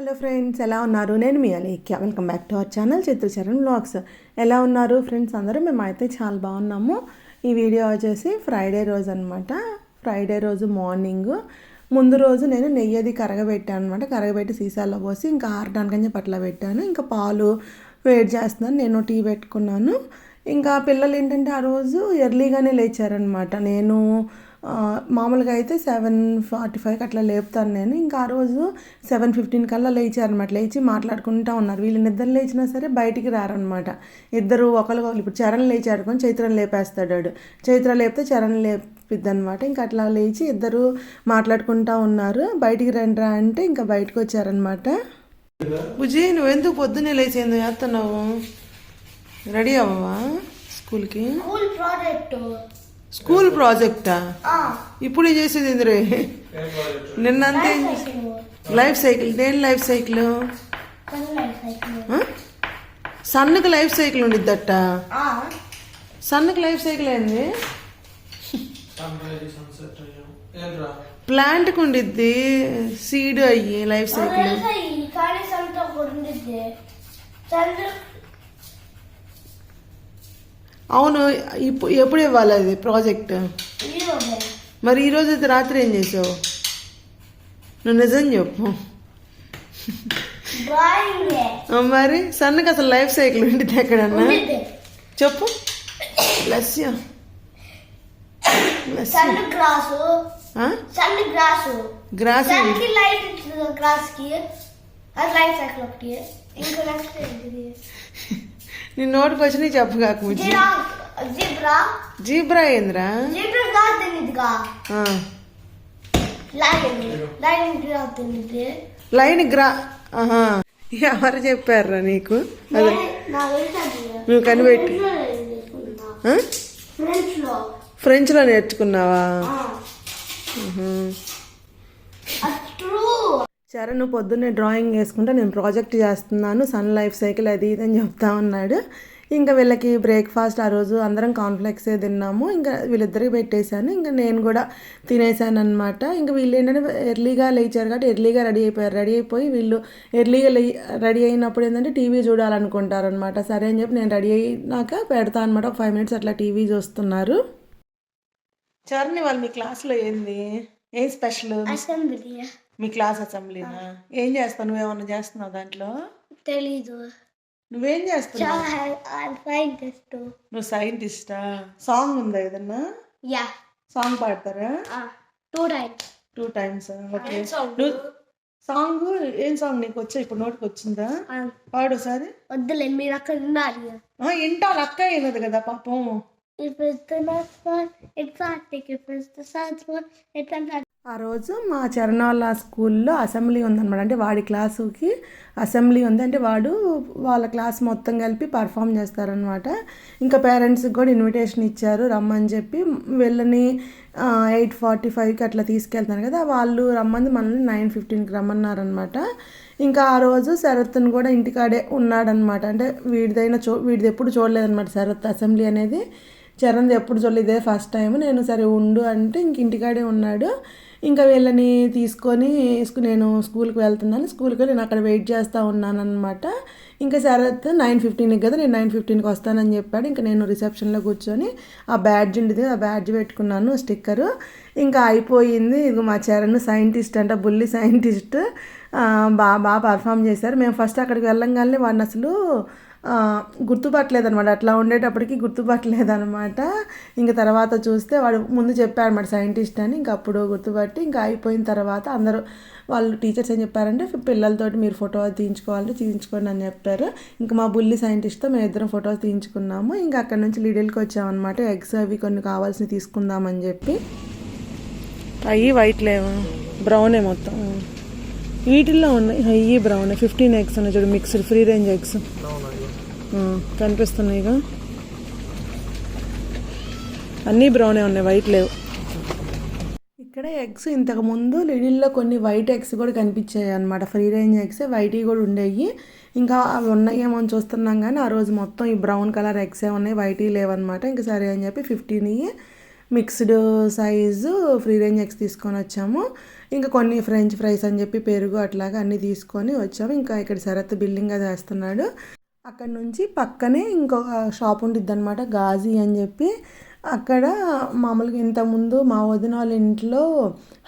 Hello friends ఎలా ఉన్నారు? నేను మీ Alekhya. Welcome back to our channel Chitracharan blogs ఎలా ఉన్నారు ఫ్రెండ్స్ అందరూ? మేమైతే చాలా బాగున్నాము. ఈ వీడియో వచ్చేసి ఫ్రైడే రోజు అనమాట ఫ్రైడే రోజు మార్నింగ్. ముందు రోజు నేను నెయ్యి అది కరగబెట్టాను అనమాట కరగబెట్టి సీసాల్లో పోసి ఇంకా ఆరడానికని చెప్పి అట్లా పెట్టాను. ఇంకా పాలు వేడి చేస్తున్నాను. నేను టీ పెట్టుకున్నాను. ఇంకా పిల్లలు ఏంటంటే ఆ రోజు ఎర్లీగానే లేచారనమాట నేను మామూలుగా అయితే సెవెన్ ఫార్టీ ఫైవ్కి అట్లా లేపుతాను నేను. ఇంకా ఆ రోజు సెవెన్ ఫిఫ్టీన్ కల్లా లేచారనమాట. లేచి మాట్లాడుకుంటూ ఉన్నారు. వీళ్ళు నిద్ర లేచినా సరే బయటికి రారనమాట. ఇద్దరు ఒకరు ఇప్పుడు చరణ్ లేచి కొని చైత్రం లేపేస్తాడు చైత్ర లేపితే చరణ్ లేపిద్ది అనమాట ఇంకా అట్లా లేచి ఇద్దరు మాట్లాడుకుంటా ఉన్నారు. బయటికి రండిరా అంటే ఇంకా బయటకు వచ్చారనమాట. బుజ్జి నువ్వు ఎందుకు పొద్దున్నే లేచి ఎందుకు చేస్తున్నావు రెడీ అవ్వవా స్కూల్కి? School project. స్కూల్ ప్రాజెక్టా? ఇప్పుడు ఏం చేసేది ఇందులో? నిన్నంతా? లైఫ్ సైకిల్ దేని లైఫ్ సైకిల్? సన్నకి లైఫ్ సైకిల్ ఉండిద్దట సన్నకి లైఫ్ సైకిల్ ఏంది? ప్లాంట్కి ఉండిద్ది సీడ్ అయ్యి లైఫ్ సైకిల్ కానీ సంత ఒకటి ఉండిద్ది చంద్ర అవును ఇప్పుడు ఎప్పుడు ఇవ్వాలి అది ప్రాజెక్ట్? మరి ఈరోజు అయితే రాత్రి ఏం చేసావు? నువ్వు నిజం చెప్పు. మరి సన్నకి అసలు లైఫ్ సైకిల్ ఉండిద్ది ఎక్కడన్నా? చెప్పు. లస్య గ్రాసు గ్రాసు కి? సైకిల్ ఒకటి. ఇంకా నెక్స్ట్ నీ నోటికి వచ్చినాయి చెప్పు కాక జిబ్రా. ఏంద్రా? లైన్ గ్రా. ఆహా. ఎవరు చెప్పారా నీకు? అదే. నా నువ్వు కనిపెట్టి. ఆ? ఫ్రెంచ్లో ఫ్రెంచ్లో. నేర్చుకున్నావా? చరణ్ పొద్దున్నే డ్రాయింగ్ వేసుకుంటే నేను ప్రాజెక్ట్ చేస్తున్నాను సన్ లైఫ్ సైకిల్ అది ఇది అని చెప్తా ఉన్నాడు. ఇంకా వీళ్ళకి బ్రేక్ఫాస్ట్ ఆ రోజు అందరం కాన్ఫ్లెక్సే తిన్నాము. ఇంకా వీళ్ళిద్దరికి పెట్టేశాను. ఇంకా నేను కూడా తినేసాను అనమాట ఇంకా వీళ్ళు ఏంటంటే ఎర్లీగా లేచారు కాబట్టి ఎర్లీగా రెడీ అయిపోయారు. రెడీ అయిపోయి వీళ్ళు ఎర్లీగా లే రెడీ అయినప్పుడు ఏంటంటే టీవీ చూడాలనుకుంటారు అనమాట సరే అని చెప్పి నేను రెడీ అయినాక పెడతా అనమాట ఒక ఫైవ్ మినిట్స్ అట్లా టీవీ చూస్తున్నారు. చరణి వాళ్ళు మీ క్లాస్లో ఏంది? ఏం స్పెషల్ మీ క్లాస్ అసెంబ్లీనా? ఏం చేస్తావు? నువ్వేమన్నా చేస్తున్నావు దాంట్లో? తెలీదు. నువ్వేం చేస్తున్నావు? నువ్వు సైంటిస్టా? సాంగ్ ఉందా ఏదన్నా? యా. సాంగ్ పాడతారా? Two times. Two times? Okay? నువ్వు సాంగ్ ఏం సాంగ్ నీకు వచ్చా? ఇప్పుడు నోటికి వచ్చిందా? పాడు ఒకసారి. వద్దులే మీరు అక్కడ ఉండాలి ఆ, వింటాను అక్క అయినది కదా పాపం. If it's the next one, it's Arctic. If it's the science one, it's. ఆ రోజు మా చరణాల స్కూల్లో అసెంబ్లీ ఉందన్నమాట. అంటే వాడి క్లాసుకి అసెంబ్లీ ఉంది. అంటే వాడు వాళ్ళ క్లాస్ మొత్తం కలిపి పర్ఫామ్ చేస్తారనమాట ఇంకా పేరెంట్స్కి కూడా ఇన్విటేషన్ ఇచ్చారు రమ్మని చెప్పి వెళ్ళని ఎయిట్ ఫార్టీ ఫైవ్కి అట్లా తీసుకెళ్తాను కదా వాళ్ళు రమ్మని మనల్ని నైన్ ఫిఫ్టీన్కి రమ్మన్నారనమాట ఇంకా ఆ రోజు శరత్ను కూడా ఇంటికాడే ఉన్నాడనమాట అంటే వీడిదైనా చూ వీడిది ఎప్పుడు చూడలేదన్నమాట శరత్ అసెంబ్లీ అనేది. చరణ్ ఎప్పుడు చూడలేదు ఇదే ఫస్ట్ టైం నేను సరే ఉండు అంటే ఇంక ఇంటికాడే ఉన్నాడు. ఇంకా వీళ్ళని తీసుకొని నేను స్కూల్కి వెళ్తున్నాను. స్కూల్కి నేను అక్కడ వెయిట్ చేస్తూ ఉన్నాను అనమాట ఇంకా శరత్ నైన్ ఫిఫ్టీన్కి కదా నేను నైన్ ఫిఫ్టీన్కి వస్తానని చెప్పాడు. ఇంకా నేను రిసెప్షన్లో కూర్చొని ఆ బ్యాడ్జ్ ఉండేది ఆ బ్యాడ్జ్ పెట్టుకున్నాను స్టిక్కరు. ఇంకా అయిపోయింది. ఇదిగో మా చరణ్ సైంటిస్ట్ అంట బుల్లి సైంటిస్ట్. బాగా బాగా పర్ఫామ్ చేశారు. మేము ఫస్ట్ అక్కడికి వెళ్ళంగానే వాడిని అసలు గుర్తుపట్టలేదు అనమాట అట్లా ఉండేటప్పటికి గుర్తుపట్టలేదన్నమాట. ఇంకా తర్వాత చూస్తే వాడు ముందు చెప్పాడన్నమాట సైంటిస్ట్ అని. ఇంకా అప్పుడు గుర్తుపట్టి ఇంకా అయిపోయిన తర్వాత అందరూ వాళ్ళు టీచర్స్ ఏం చెప్పారంటే పిల్లలతోటి మీరు ఫోటో తీయించుకోవాలంటే తీయించుకోండి అని చెప్పారు. ఇంకా మా బుల్లి సైంటిస్ట్తో మేము ఇద్దరం ఫొటోస్ తీయించుకున్నాము. ఇంకా అక్కడ నుంచి లీడిల్కి వచ్చామన్నమాట. ఎగ్స్ అవి కొన్ని కావాల్సినవి తీసుకుందామని చెప్పి. అవి వైట్ లేవు? బ్రౌనే మొత్తం. వీటిల్లో ఉన్నాయి. అయ్యి బ్రౌన్. ఫిఫ్టీన్ ఎగ్స్ ఉన్నాయి చూడు మిక్స్డ్ ఫ్రీ రేంజ్ ఎగ్స్. కనిపిస్తున్నాయిగా. అన్నీ బ్రౌనే ఉన్నాయి వైట్ లేవు. ఇక్కడ ఎగ్స్ ఇంతకు ముందు లిడిల్లో కొన్ని వైట్ ఎగ్స్ కూడా కనిపించాయి అనమాట ఫ్రీ రేంజ్ ఎగ్స్ వైట్వి కూడా ఉండేవి ఇంకా అవి ఉన్నాయేమో అని చూస్తున్నాం కానీ ఆ రోజు మొత్తం ఈ బ్రౌన్ కలర్ ఎగ్సే ఉన్నాయి వైట్ లేవన్నమాట. ఇంకా సరే అని చెప్పి fifteen mixed size free range eggs తీసుకొని వచ్చాము. ఇంకా కొన్ని ఫ్రెంచ్ ఫ్రైస్ అని చెప్పి పెరుగు అట్లాగా అన్నీ తీసుకొని వచ్చాము. ఇంకా ఇక్కడ శరత్ బిల్డింగ్ అది వేస్తున్నాడు. అక్కడ నుంచి పక్కనే ఇంకొక షాప్ ఉంటుంది అనమాట గాజీ అని చెప్పి. అక్కడ మామూలుగా ఇంతకుముందు మా వదిన వాళ్ళ ఇంట్లో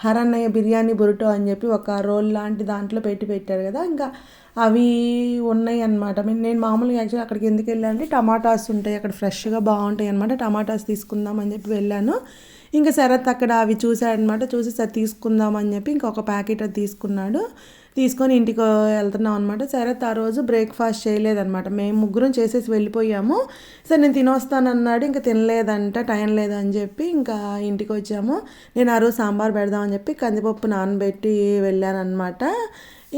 హరన్నయ్య బిర్యానీ బురుటో అని చెప్పి ఒక రోల్ లాంటి దాంట్లో పెట్టి పెట్టారు కదా. ఇంకా అవి ఉన్నాయి అనమాట నేను మామూలుగా యాక్చువల్లీ అక్కడికి ఎందుకు వెళ్ళానంటే టమాటాస్ ఉంటాయి అక్కడ ఫ్రెష్గా బాగుంటాయి అనమాట టమాటాస్ తీసుకుందాం అని చెప్పి వెళ్ళాను. ఇంకా శరత్ అక్కడ అవి చూశాడనమాట చూసి సరే తీసుకుందాం అని చెప్పి ఇంకొక ప్యాకెట్ అది తీసుకున్నాడు. తీసుకొని ఇంటికి వెళ్తున్నాం అనమాట శరత్ ఆ రోజు బ్రేక్ఫాస్ట్ చేయలేదనమాట మేము ముగ్గురం చేసేసి వెళ్ళిపోయాము. సరే నేను తినొస్తానన్నాడు. ఇంకా తినలేదంట టైం లేదని చెప్పి ఇంకా ఇంటికి వచ్చాము. నేను ఆ రోజు సాంబార్ పెడదామని చెప్పి కందిపప్పు నానబెట్టి వెళ్ళానమాట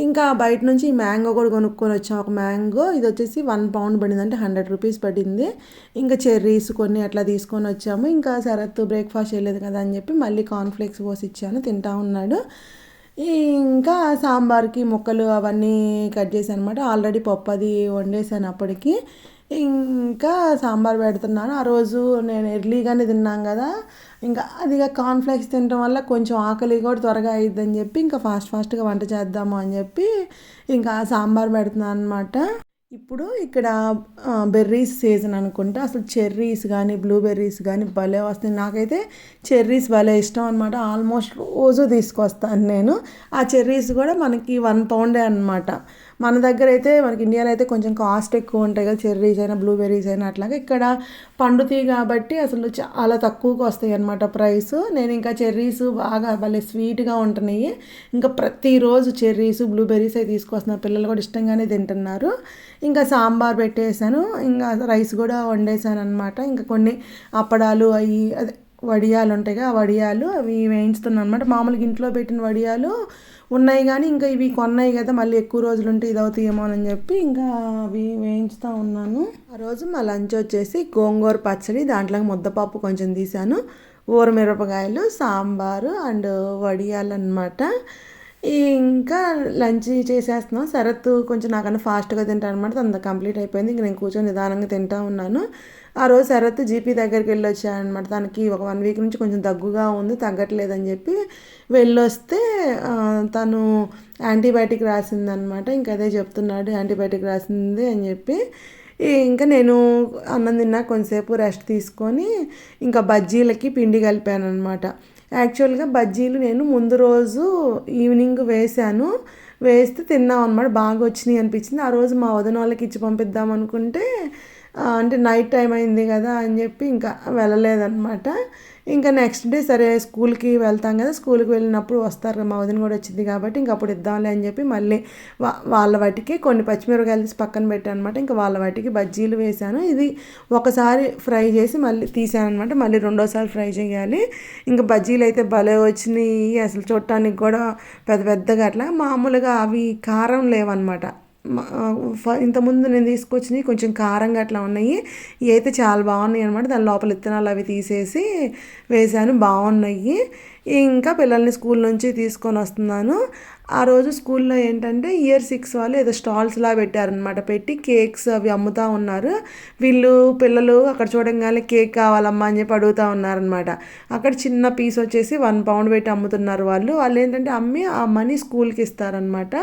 ఇంకా బయట నుంచి ఈ మ్యాంగో కూడా కొనుక్కొని వచ్చాం. ఒక మ్యాంగో ఇది వచ్చేసి వన్ పౌండ్ పడింది. అంటే హండ్రెడ్ రూపీస్ పడింది. ఇంకా చెర్రీస్ కొన్ని అట్లా తీసుకొని వచ్చాము. ఇంకా శరత్ బ్రేక్ఫాస్ట్ చేయలేదు కదా అని చెప్పి మళ్ళీ కార్న్ఫ్లేక్స్ పోసి ఇచ్చాను. తింటా ఉన్నాడు. ఇంకా సాంబార్కి ముక్కలు అవన్నీ కట్ చేశాను అనమాట ఆల్రెడీ పప్పు అది వండేసాను అప్పటికి. ఇంకా సాంబార్ పెడుతున్నాను. ఆ రోజు నేను ఎర్లీగానే తిన్నాం కదా. ఇంకా అదిగా కార్న్ఫ్లెక్స్ తినడం వల్ల కొంచెం ఆకలి కూడా త్వరగా అయ్యిద్దని చెప్పి ఇంకా ఫాస్ట్ ఫాస్ట్గా వంట చేద్దాము అని చెప్పి ఇంకా సాంబార్ పెడుతున్నాను అనమాట ఇప్పుడు ఇక్కడ బెర్రీస్ సీజన్ అనుకుంటా. అసలు చెర్రీస్ కానీ బ్లూబెర్రీస్ కానీ భలే వస్తాయి. నాకైతే చెర్రీస్ భలే ఇష్టం అనమాట ఆల్మోస్ట్ రోజు తీసుకొస్తాను నేను. ఆ చెర్రీస్ కూడా మనకి వన్ పౌండే అనమాట మన దగ్గర అయితే మనకి ఇండియాలో అయితే కొంచెం కాస్ట్ ఎక్కువ ఉంటాయి కదా చెర్రీస్ అయినా బ్లూబెర్రీస్ అయినా అట్లాగా. ఇక్కడ పండుతాయి కాబట్టి అసలు చాలా తక్కువకు వస్తాయి అనమాట ప్రైస్ నేను ఇంకా చెర్రీస్ బాగా భలే స్వీట్గా ఉంటున్నాయి. ఇంకా ప్రతిరోజు చెర్రీస్ బ్లూబెర్రీస్ అవి తీసుకొస్తున్నారు. పిల్లలు కూడా ఇష్టంగానే తింటున్నారు. ఇంకా సాంబార్ పెట్టేశాను. ఇంకా రైస్ కూడా వండేసాను అనమాట ఇంకా కొన్ని అప్పడాలు అవి అదే వడియాలు ఉంటాయి ఆ వడియాలు అవి వేయించుతున్నాను అనమాట మామూలుగా ఇంట్లో పెట్టిన వడియాలు ఉన్నాయి కానీ ఇంకా ఇవి కొన్నాయి కదా మళ్ళీ ఎక్కువ రోజులు ఉంటే ఇది అవుతాయేమో అని చెప్పి ఇంకా అవి వేయించుతూ ఉన్నాను. ఆ రోజు మా లంచ్ వచ్చేసి గోంగూర పచ్చడి దాంట్లో ముద్దపప్పు కొంచెం తీసాను. ఊరమిరపకాయలు సాంబారు అండ్ వడియాలు అనమాట ఇంకా లంచ్ చేసేస్తున్నాం. శరత్ కొంచెం నాకన్నా ఫాస్ట్గా తింటాను అనమాట అంత కంప్లీట్ అయిపోయింది. ఇంక నేను కూర్చొని నిదానంగా తింటా ఉన్నాను. ఆ రోజు శరత్ జీపీ దగ్గరికి వెళ్ళొచ్చాయనమాట తనకి ఒక వన్ వీక్ నుంచి కొంచెం దగ్గుగా ఉంది తగ్గట్లేదని చెప్పి వెళ్ళొస్తే తను యాంటీబయాటిక్ రాసిందనమాట ఇంకా అదే చెప్తున్నాడు యాంటీబయాటిక్ రాసింది అని చెప్పి. ఇంకా నేను అన్నం తిన్నా కొంతసేపు రెస్ట్ తీసుకొని ఇంకా బజ్జీలకి పిండి కలిపాను అనమాట యాక్చువల్గా బజ్జీలు నేను ముందు రోజు ఈవినింగ్ వేశాను. వేస్తే తిన్నాం అనమాట బాగా వచ్చినాయి అనిపించింది. ఆ రోజు మా వదిన వాళ్ళకి ఇచ్చి పంపిద్దాం అనుకుంటే అంటే నైట్ టైం అయింది కదా అని చెప్పి ఇంకా వెళ్ళలేదనమాట ఇంకా నెక్స్ట్ డే సరే స్కూల్కి వెళ్తాం కదా స్కూల్కి వెళ్ళినప్పుడు వస్తారు మా వదిన కూడా వచ్చింది కాబట్టి ఇంక అప్పుడు ఇద్దాంలే అని చెప్పి మళ్ళీ వాళ్ళ వాటికి కొన్ని పచ్చిమిరపకాయలు తీసి పక్కన పెట్టాను అనమాట ఇంకా వాళ్ళ వాటికి బజ్జీలు వేశాను. ఇది ఒకసారి ఫ్రై చేసి మళ్ళీ తీసాను అనమాట మళ్ళీ రెండోసారి ఫ్రై చేయాలి. ఇంకా బజ్జీలు అయితే భలే వచ్చినాయి. అసలు చూడటానికి కూడా పెద్ద పెద్దగా అట్లా. మామూలుగా అవి కారం లేవన్నమాట. ఇంతకుముందు నేను తీసుకొచ్చినవి కొంచెం కారంగా అట్లా ఉన్నాయి. ఇవి అయితే చాలా బాగున్నాయి అనమాట దాని లోపల విత్తనాలు అవి తీసేసి వేశాను. బాగున్నాయి. ఇంకా పిల్లల్ని స్కూల్ నుంచి తీసుకొని వస్తున్నాను. ఆ రోజు స్కూల్లో ఏంటంటే ఇయర్ సిక్స్ వాళ్ళు ఏదో స్టాల్స్లా పెట్టారనమాట పెట్టి కేక్స్ అవి అమ్ముతూ ఉన్నారు. వీళ్ళు పిల్లలు అక్కడ చూడంగానే కేక్ కావాలమ్మా అని చెప్పి అడుగుతూ ఉన్నారనమాట అక్కడ చిన్న పీస్ వచ్చేసి వన్ పౌండ్ పెట్టి అమ్ముతున్నారు వాళ్ళు. వాళ్ళు ఏంటంటే అమ్మి ఆ మనీ స్కూల్కి ఇస్తారనమాట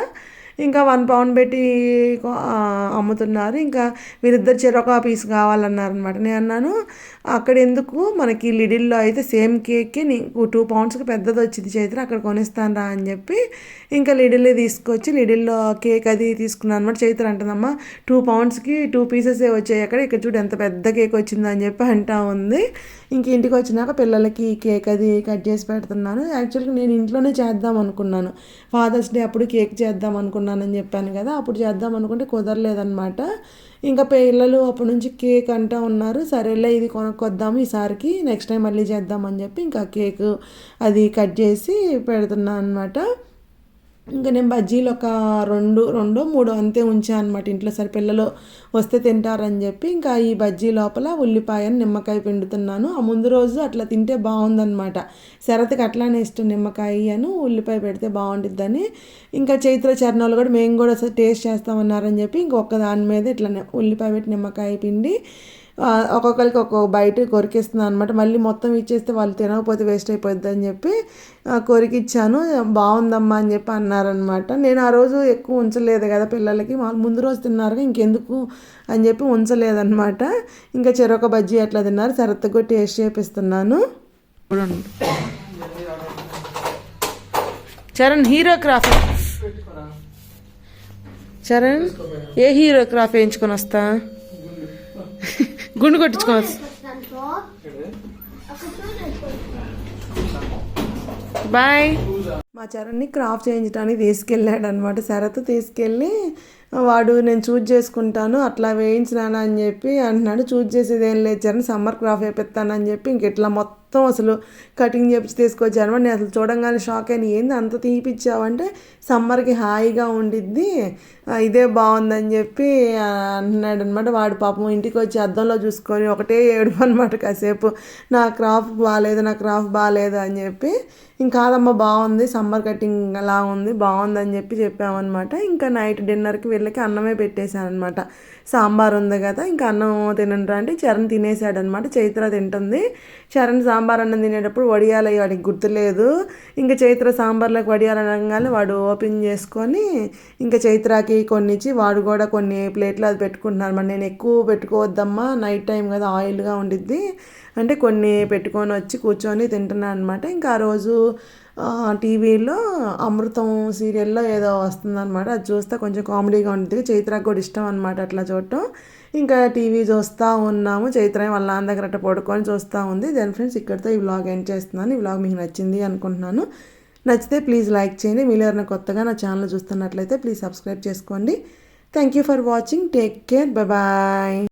ఇంకా వన్ పౌండ్ పెట్టి అమ్ముతున్నారు. ఇంకా వీరిద్దరు చెరొక పీస్ కావాలన్నారనమాట నేను అన్నాను అక్కడ ఎందుకు? మనకి లిడిల్లో అయితే సేమ్ కేక్కి నీకు టూ పౌండ్స్కి పెద్దది వచ్చింది చైత్ర అక్కడ కొనిస్తాను రా అని చెప్పి ఇంకా లిడిల్లే తీసుకొచ్చి లిడిల్లో కేక్ అది తీసుకున్నాను అనమాట చైత్ర అంటుందమ్మా టూ పౌండ్స్కి టూ పీసెస్ వచ్చాయి అక్కడ ఇక్కడ చూడు ఎంత పెద్ద కేక్ వచ్చిందని చెప్పి అంటా ఉంది. ఇంక ఇంటికి వచ్చినాక పిల్లలకి కేక్ అది కట్ చేసి పెడుతున్నాను. యాక్చువల్గా నేను ఇంట్లోనే చేద్దాం అనుకున్నాను. ఫాదర్స్ డే అప్పుడు కేక్ చేద్దాం అనుకున్నానని చెప్పాను కదా అప్పుడు చేద్దాం అనుకుంటే కుదరలేదనమాట ఇంకా పిల్లలు అప్పటి నుంచి కేక్ అంటూ ఉన్నారు. సరేలే ఇది కొనుక్కొద్దాము ఈసారికి నెక్స్ట్ టైం మళ్ళీ చేద్దామని చెప్పి ఇంకా కేక్ అది కట్ చేసి పెడుతున్నాను అనమాట ఇంకా నేను బజ్జీలు ఒక రెండు రెండో మూడో అంతే ఉంచాను అనమాట ఇంట్లో సరే పిల్లలు వస్తే తింటారని చెప్పి ఇంకా ఈ బజ్జీ లోపల ఉల్లిపాయని నిమ్మకాయ పిండుతున్నాను. ఆ ముందు రోజు అట్లా తింటే బాగుందనమాట శరత్కి అట్లానే ఇష్టం నిమ్మకాయ అను ఉల్లిపాయ పెడితే బాగుంటుందని ఇంకా చైత్ర చరణాలు కూడా మేము కూడా టేస్ట్ చేస్తామన్నారని చెప్పి ఇంకొక దాని మీద ఇట్లా ఉల్లిపాయ పెట్టి నిమ్మకాయ పిండి ఒక్కొక్కరికి ఒక్కొక్క బయట కొరికిస్తున్నాను అనమాట మళ్ళీ మొత్తం ఇచ్చేస్తే వాళ్ళు తినకపోతే వేస్ట్ అయిపోద్ది అని చెప్పి కొరికిచ్చాను. బాగుందమ్మా అని చెప్పి అన్నారనమాట నేను ఆ రోజు ఎక్కువ ఉంచలేదు కదా పిల్లలకి. వాళ్ళు ముందు రోజు తిన్నారు ఇంకెందుకు అని చెప్పి ఉంచలేదన్నమాట. ఇంకా చెరొక బజ్జీ అట్లా తిన్నారు. సరత్తుగా టేస్ట్ చేపిస్తున్నాను. చరణ్ హీరో క్రాఫ్ట్ చరణ్ ఏ హీరో క్రాఫ్ వేయించుకొని వస్తా? గుండు కొట్టించుకోవచ్చు బాయ్. మా చరణ్ని క్రాఫ్ట్ చేయించడానికి తీసుకెళ్ళాడు అనమాట శరత్ తీసుకెళ్ళి వాడు నేను చూజ్ చేసుకుంటాను అట్లా వేయించినాను అని చెప్పి అంటున్నాడు. చూజ్ చేసేది ఏం లేదు చరణ్ సమ్మర్ క్రాఫ్ట్ వేపిస్తానని చెప్పి ఇంక ఇట్లా మొత్తం అసలు కటింగ్ చేపించి తీసుకొచ్చాను నేను అసలు చూడంగానే షాక్ అయిన ఏంది అంత తీపిచ్చావంటే సమ్మర్కి హాయిగా ఉండిద్ది ఇదే బాగుందని చెప్పి అన్నాడు అనమాట. వాడు పాపం ఇంటికి వచ్చి అద్దంలో చూసుకొని ఒకటే ఏడుపు అనమాట కాసేపు. నా క్రాఫ్ బాగాలేదు నా క్రాఫ్ బాగాలేదు అని చెప్పి ఇంకా కాదమ్మా బాగుంది సమ్మర్ కటింగ్ అలా ఉంది బాగుందని చెప్పి చెప్పామన్నమాట. ఇంకా నైట్ డిన్నర్కి వీళ్ళకి అన్నమే పెట్టేశాను అనమాట సాంబార్ ఉంది కదా ఇంకా అన్నం తినండి అంటే చరణ్ తినేసాడనమాట చైత్ర తింటుంది. చరణ్ సాంబార్ అన్నం తినేటప్పుడు వడియాలు వాడికి గుర్తులేదు. ఇంకా చైత్ర సాంబార్లోకి వడియాలు అనగానే వాడు ఓపెన్ చేసుకొని ఇంకా చైత్రకి కొన్ని ఇచ్చి వాడు కూడా కొన్ని ప్లేట్లు అది పెట్టుకుంటున్నారు. మరి నేను ఎక్కువ పెట్టుకోవద్దమ్మా నైట్ టైం కదా ఆయిల్గా ఉండిద్ది. అంటే కొన్ని పెట్టుకొని వచ్చి కూర్చొని తింటున్నాను అనమాట ఇంకా ఆ రోజు టీవీలో అమృతం సీరియల్లో ఏదో వస్తుందన్నమాట. అది చూస్తే కొంచెం కామెడీగా ఉంటుంది. చైత్రకు కూడా ఇష్టం అనమాట అట్లా చూడటం. ఇంకా టీవీ చూస్తూ ఉన్నాము. చైత్ర వాళ్ళ నాన్న దగ్గర అట్లా పడుకొని చూస్తూ ఉంది. దెన్ ఫ్రెండ్స్ ఇక్కడితో ఈ వ్లాగ్ ఎండ్ చేస్తున్నాను. ఈ వ్లాగ్ మీకు నచ్చింది అనుకుంటున్నాను. నచ్చితే ప్లీజ్ లైక్ చేయండి. మీరు ఎవరైనా కొత్తగా నా ఛానల్ చూస్తున్నట్లయితే ప్లీజ్ సబ్స్క్రైబ్ చేసుకోండి. Thank you for watching take care bye